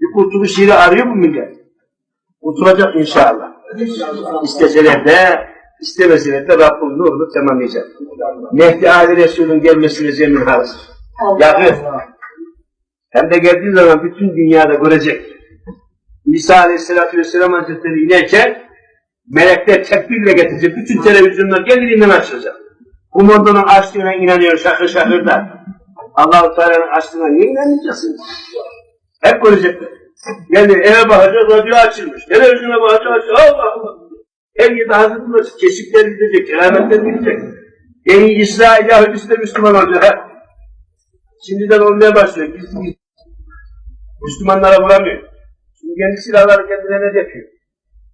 Bir kurtuluş yeri arıyor bu millet. Kurtulacak inşallah. İsteseler de, istemeseler de Rabbim nurunu tamamlayacak. Mehdi Ali Resul'ün gelmesine zemin hazır. Yakın. Hem de geldiği zaman bütün dünyada görecek. İsa Aleyhisselatü Vesselam Hazretleri inerken melekler tekbirle getirecek. Bütün televizyonlar kendiliğinden açılacak. Kumandanın açtığına inanıyor şakır şakır da. Allah-u Teala'nın açtığına niye inanmayacaksınız? Hep görecekler. Yani eve bakacak, radyo açılmış. Televizyona bakacak, açılmış. Allah Allah. Her yerde hazırlanmış. Keşifler gidecek, kerametler gidecek. Yeni İsrail Yahudisi de Müslüman olacak. Şimdiden olmaya başlıyor. Gizli gizli. Müslümanlara vuramıyor. Şimdi kendi silahları kendilerine yapıyor.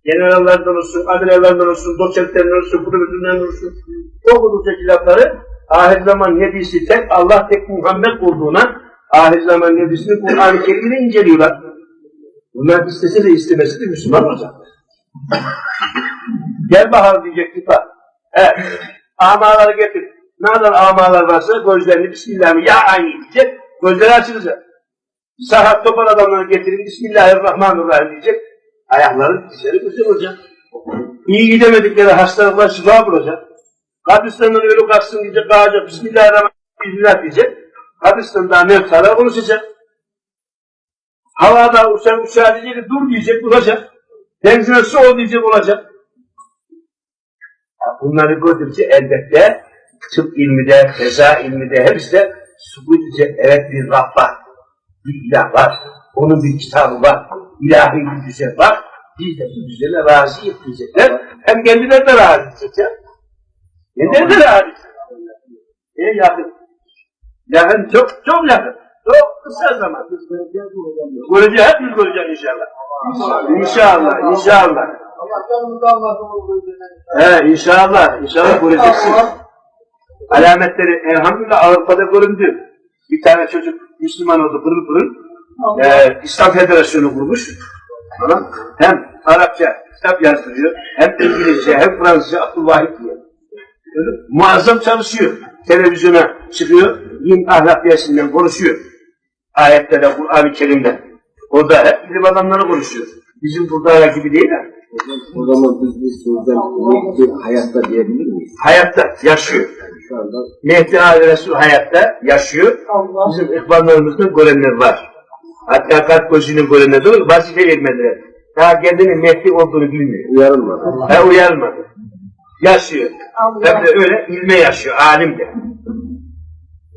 Generallardan olsun, amirallardan olsun, doçentlerden olsun, profesörlerden olsun. Okudukça silahları ahir zaman nebisi tek Allah tek Muhammed olduğuna ahir zaman nebisini Kur'an-ı Kerim'de inceliyorlar. Bunlar istese de istemese de Müslüman olacak. Gel bakalım diyecek kitab. Evet. Amaları getir. Ne kadar amalar varsa gözlerini Bismillahirrahmanirrahim ya aynı diyecek. Gözleri açılacak. Sahat topal adamları getirin Bismillahirrahmanirrahim diyecek. Ayakları dizleri olacak. İyi gidemedikleri hastalıklar şifa bulacak. Kabristan'dan ölü kalksın diyecek. Kalacak. Bismillahirrahmanirrahim diyecek. Kabristan'da mevtalar konuşacak. Havada uçan uçağı diyecek. Dur diyecek. Olacak. Denize su ol diyecek. Olacak. Bunları gördükçe elbette tıp ilmi de, feza ilmi hepsi de subut edecek. Evet bir Rab var. Bir ilah var. Onun bir kitabı var. İlahi bir düzen var. Biz de bu düzene razı diyecekler. Hem kendileri de razı edecekler. Kendileri de razı edecekler. E yakın. Yakın çok çok yakın. Çok kısa zaman. Göreceğiz, hepimiz göreceğiz inşallah. İnşallah, inşallah. He, inşallah, inşallah göreceksin. Alametleri elhamdülillah Avrupa'da göründü. Bir tane çocuk Müslüman oldu pırıl pırıl. Ee, İslam Federasyonu kurmuş. Tamam. Hem Arapça kitap yazdırıyor, hem İngilizce, hem Fransızca Abdülvahit diyor. Muazzam çalışıyor. Televizyona çıkıyor, din ahlak dersinden konuşuyor. Ayetlerde, Kur'an-ı Kerim'de. Orada hep bilim adamları konuşuyor. Bizim burada gibi değil de. O zaman biz bu sözden bir hayatta diyebilir miyiz? Hayatta yaşıyor. Şu anda Mehdi Ali Resul hayatta yaşıyor. Bizim ihvanlarımızda görenler var. Hatta kalp gözünü görenler de var. Vazife vermediler. Daha kendinin Mehdi olduğunu bilmiyor. uyarılmadı. Ha uyarmadı. Yaşıyor. Hem de öyle ilme yaşıyor. Alim de.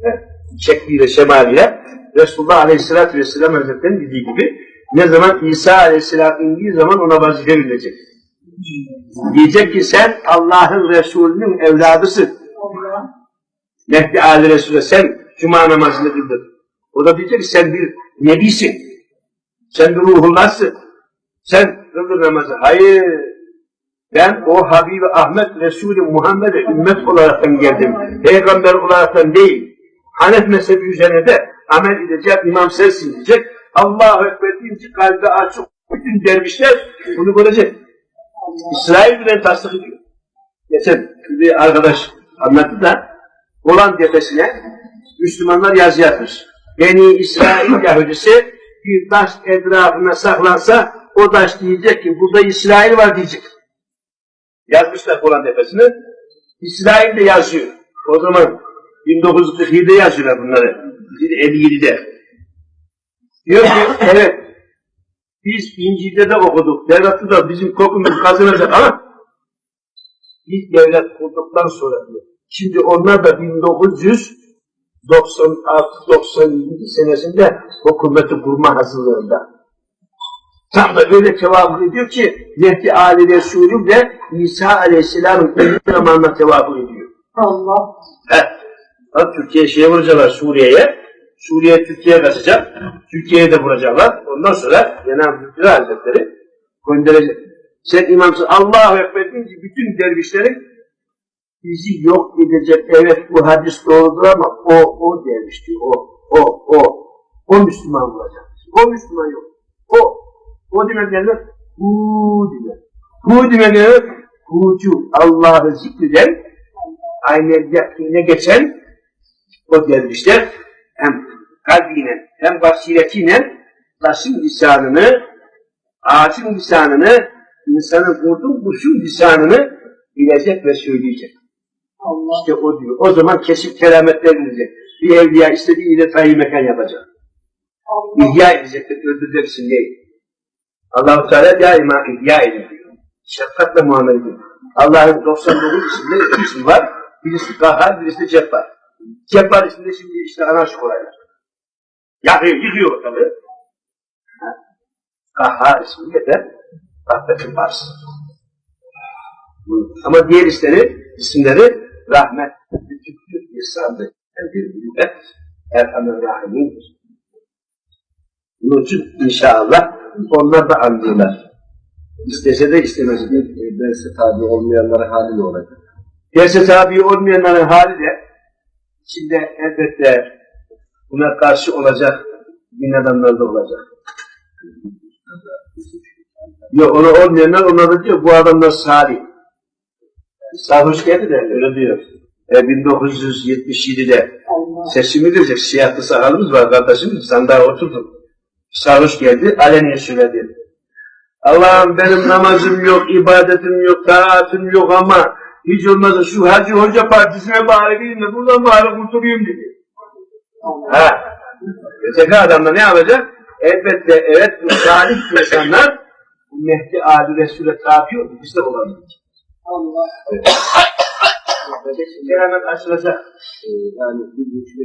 Evet. Şekliyle, şemaliyle Resulullah Aleyhisselatü Vesselam Hazretleri'nin dediği gibi ne zaman İsa Aleyhisselam indiği zaman ona vazife verilecek. Diyecek ki sen Allah'ın Resulü'nün evladısın. Mehdi Ali Resul'e sen cuma namazını kıldın. O da diyecek ki sen bir nebisin. Sen bir ruhullahsın. Sen kıldın namazı. Hayır. Ben o Habibi Ahmet Resulü Muhammed'e ümmet olaraktan geldim. Peygamber olaraktan değil. Hanef mezhebi üzerine de amel edecek imam sensin diyecek. Allahu Ekber deyince kalbi açık. Bütün dervişler bunu görecek. İsrail bile tasdik ediyor. Geçen bir arkadaş anlattı da Golan Tepesi'ne Müslümanlar yazı yazmış. Beni İsrail Yahudisi bir taş etrafına saklansa o taş diyecek ki burada İsrail var diyecek. Yazmışlar Golan Tepesi'ne. İsrail de yazıyor. O zaman 1947'de yazıyorlar bunları. 57'de. Diyor ki evet biz İncil'de de okuduk. Devlette de bizim kokumuz kazanacak ama biz devlet kurduktan sonra diyor. Şimdi onlar da 1996-97 senesinde hükümeti kurma hazırlığında. Tam da böyle cevap ediyor ki Mehdi Ali Resulü de İsa Aleyhisselam'ın ölüm zamanına cevap ediyor. Allah. Evet. Bak Türkiye şeye vuracaklar Suriye'ye. Suriye Türkiye'ye kaçacak. Türkiye'ye de vuracaklar. Ondan sonra Cenab-ı Zülfü Hazretleri gönderecek. Sen imamsın. Allahu Ekber deyince bütün dervişlerin bizi yok edecek. Evet bu hadis doğrudur ama o, o derviş diyor. O, o, o. O Müslüman olacak. O Müslüman yok. O. O demek ne? Hu demek. Hu demek ne? Hucu. Allah'ı zikreden aynı yakine geçen o dervişler hem kalbiyle hem basiretiyle taşın lisanını, ağacın lisanını, insanın vurduğu kuşun lisanını bilecek ve söyleyecek. Allah. İşte o diyor. O zaman kesip kerametler verecek. Bir evliya istediği ile tayi mekan yapacak. Allah. İhya edecektir, öldüreceksin değil. Allah-u Teala daima ihya ediyor. Şefkatle muamele ediyor. Allah'ın 99 isimde iki isim var. Birisi Kahhar, birisi Cebbar. Cebbar isminde şimdi işte anarşik olaylar. Yakıyor, yıkıyor ortalığı. Ha. Kahhar isminde de rahmetin varsın. Ama diğer isimleri, isimleri rahmet, lütüftür, ihsandır. Yani birbirine Erhamer Rahim'indir. Bunun için inşallah onlar da anlıyorlar. İstese de istemez. Bir derse tabi olmayanların hali ne olacak? Derse tabi olmayanların hali de içinde elbette buna karşı olacak din adamları da olacak. Yok onu olmayanlar onlar da diyor bu adamlar salih. Sarhoş geldi de öyle diyor. E, 1977'de Allah. sesimi diyecek siyahlı sakalımız var kardeşimiz sandığa oturduk. Sarhoş geldi aleniye söyledi. Allah'ım benim namazım yok, ibadetim yok, taatım yok ama hiç olmazsa şu Hacı Hoca Partisi'ne bari değil mi? Buradan bari kurtulayım dedi. Ha. Öteki adam da ne yapacak? Elbette evet bu salih insanlar Mehdi Ali Resul'e tabi oldu. Biz de olalım. Allah. Kesinlikle hemen açılacak. Ee, yani bir güçlü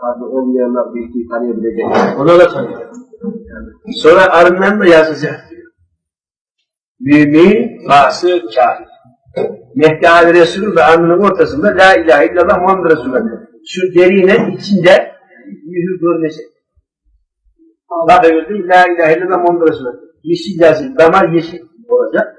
tabi olmayanlar bir iki tanıyabilecek. Ona da tanıyor. Sonra arından da yazacak diyor. Mümin, fasık, kafir. Mehdi Ali Resulü ve alnının ortasında La ilahe illallah Muhammed Resulullah. Şu derinin içinde yüzü görmeyecek. Bak gördün? La ilahe illallah Muhammed Resulullah. Yeşil yazı, damar yeşil olacak.